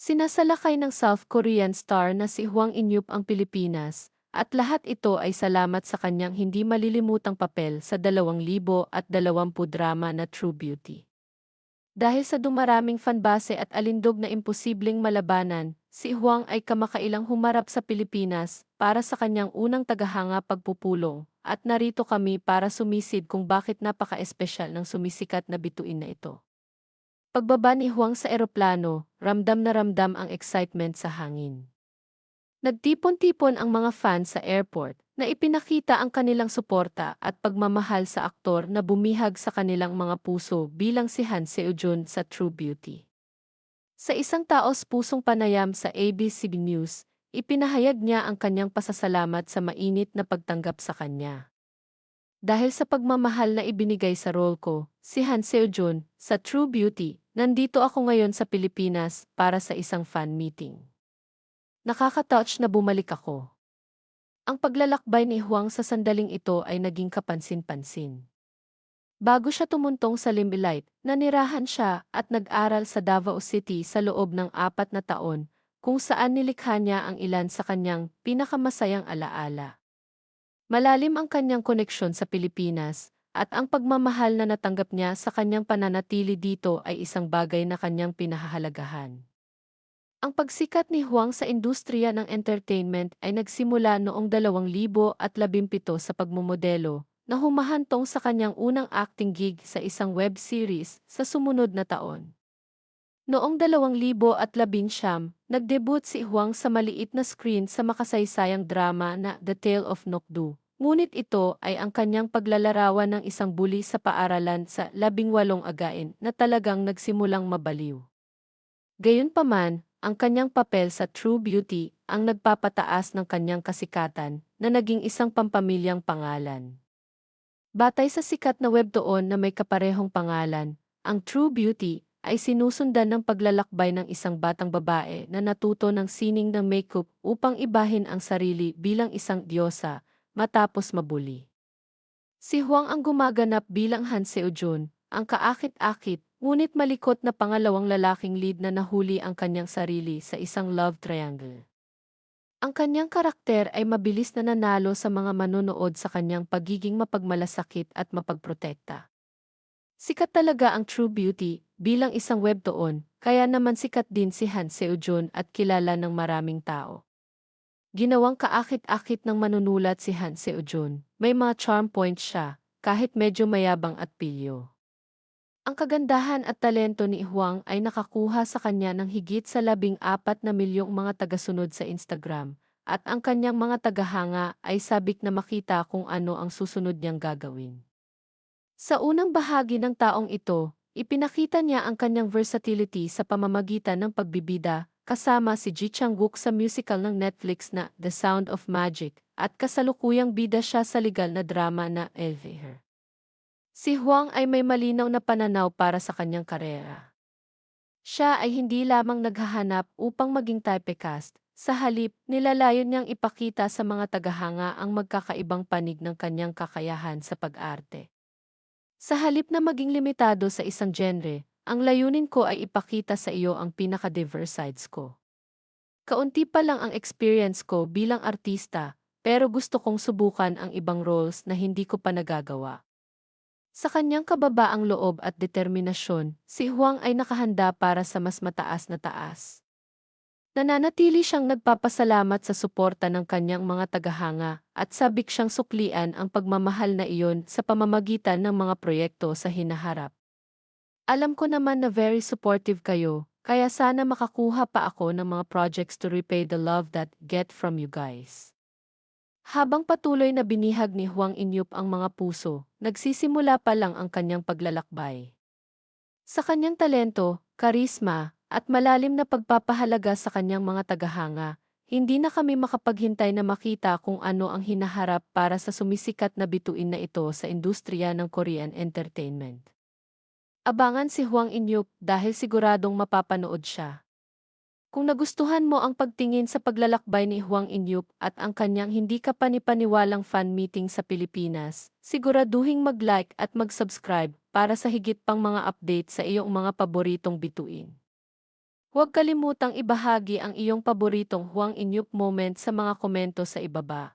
Sinasalakay ng South Korean star na si Hwang In-yup ang Pilipinas, at lahat ito ay salamat sa kanyang hindi malilimutang papel sa 2020 drama na True Beauty. Dahil sa dumaraming fanbase at alindog na imposibleng malabanan, si Hwang ay kamakailang humarap sa Pilipinas para sa kanyang unang tagahanga pagpupulong, at narito kami para sumisid kung bakit napaka-espesyal ng sumisikat na bituin na ito. Pagbaba ni Huang sa eroplano, ramdam na ramdam ang excitement sa hangin. Nagtipon-tipon ang mga fans sa airport na ipinakita ang kanilang suporta at pagmamahal sa aktor na bumihag sa kanilang mga puso bilang si Han Seojun sa True Beauty. Sa isang taos pusong panayam sa ABC News, ipinahayag niya ang kanyang pasasalamat sa mainit na pagtanggap sa kanya. Dahil sa pagmamahal na ibinigay sa role ko, si Han Seojun, sa True Beauty, nandito ako ngayon sa Pilipinas para sa isang fan meeting. Nakaka-touch na bumalik ako. Ang paglalakbay ni Huang sa sandaling ito ay naging kapansin-pansin. Bago siya tumuntong sa Limelight, nanirahan siya at nag-aral sa Davao City sa loob ng apat na taon, kung saan nilikha niya ang ilan sa kanyang pinakamasayang alaala. Malalim ang kanyang koneksyon sa Pilipinas, at ang pagmamahal na natanggap niya sa kanyang pananatili dito ay isang bagay na kanyang pinahahalagahan. Ang pagsikat ni Huang sa industriya ng entertainment ay nagsimula noong 2017 sa pagmumodelo, na humahantong sa kanyang unang acting gig sa isang web series sa sumunod na taon. Noong 2019, nagdebut si Huang sa maliit na screen sa makasaysayang drama na The Tale of Nokdu, Ngunit ito ay ang kanyang paglalarawan ng isang buli sa paaralan sa labing walong again na talagang nagsimulang mabaliw. Gayunpaman, ang kanyang papel sa True Beauty ang nagpapataas ng kanyang kasikatan na naging isang pampamilyang pangalan. Batay sa sikat na webtoon na may kaparehong pangalan, ang True Beauty ay sinusundan ng paglalakbay ng isang batang babae na natuto ng sining ng makeup upang ibahin ang sarili bilang isang diyosa matapos mabuli. Si Huang ang gumaganap bilang Han Seojun, ang kaakit-akit, ngunit malikot na pangalawang lalaking lead na nahuli ang kanyang sarili sa isang love triangle. Ang kanyang karakter ay mabilis na nanalo sa mga manonood sa kanyang pagiging mapagmalasakit at mapagprotekta. Sikat talaga ang True Beauty bilang isang webtoon, kaya naman sikat din si Han Seojun at kilala ng maraming tao. Ginawang kaakit-akit ng manunulat si Han Seojun. May mga charm points siya, kahit medyo mayabang at pilyo. Ang kagandahan at talento ni Huang ay nakakuha sa kanya ng higit sa labing apat na milyong mga tagasunod sa Instagram, at ang kanyang mga tagahanga ay sabik na makita kung ano ang susunod niyang gagawin. Sa unang bahagi ng taong ito, ipinakita niya ang kanyang versatility sa pamamagitan ng pagbibida, kasama si Ji Chang-wook sa musical ng Netflix na The Sound of Magic at kasalukuyang bida siya sa legal na drama na Elvira. Si Huang ay may malinaw na pananaw para sa kanyang karera. Siya ay hindi lamang naghahanap upang maging typecast, sa halip, nilalayon niyang ipakita sa mga tagahanga ang magkakaibang panig ng kanyang kakayahan sa pag-arte. Sa halip na maging limitado sa isang genre, ang layunin ko ay ipakita sa iyo ang pinaka-diverse sides ko. Kaunti pa lang ang experience ko bilang artista, pero gusto kong subukan ang ibang roles na hindi ko pa nagagawa. Sa kanyang kababaang loob at determinasyon, si Huang ay nakahanda para sa mas mataas na taas. Nananatili siyang nagpapasalamat sa suporta ng kanyang mga tagahanga at sabik siyang suklian ang pagmamahal na iyon sa pamamagitan ng mga proyekto sa hinaharap. Alam ko naman na very supportive kayo, kaya sana makakuha pa ako ng mga projects to repay the love that get from you guys. Habang patuloy na binihag ni Huang Inyup ang mga puso, nagsisimula pa lang ang kanyang paglalakbay. Sa kanyang talento, karisma, at malalim na pagpapahalaga sa kanyang mga tagahanga, hindi na kami makapaghintay na makita kung ano ang hinaharap para sa sumisikat na bituin na ito sa industriya ng Korean entertainment. Abangan si Huang Inyuk dahil siguradong mapapanood siya. Kung nagustuhan mo ang pagtingin sa paglalakbay ni Huang Inyuk at ang kanyang hindi ka panipaniwalang fan meeting sa Pilipinas, siguraduhing mag-like at mag-subscribe para sa higit pang mga update sa iyong mga paboritong bituin. Huwag kalimutang ibahagi ang iyong paboritong Huang Inyup moment sa mga komento sa ibaba.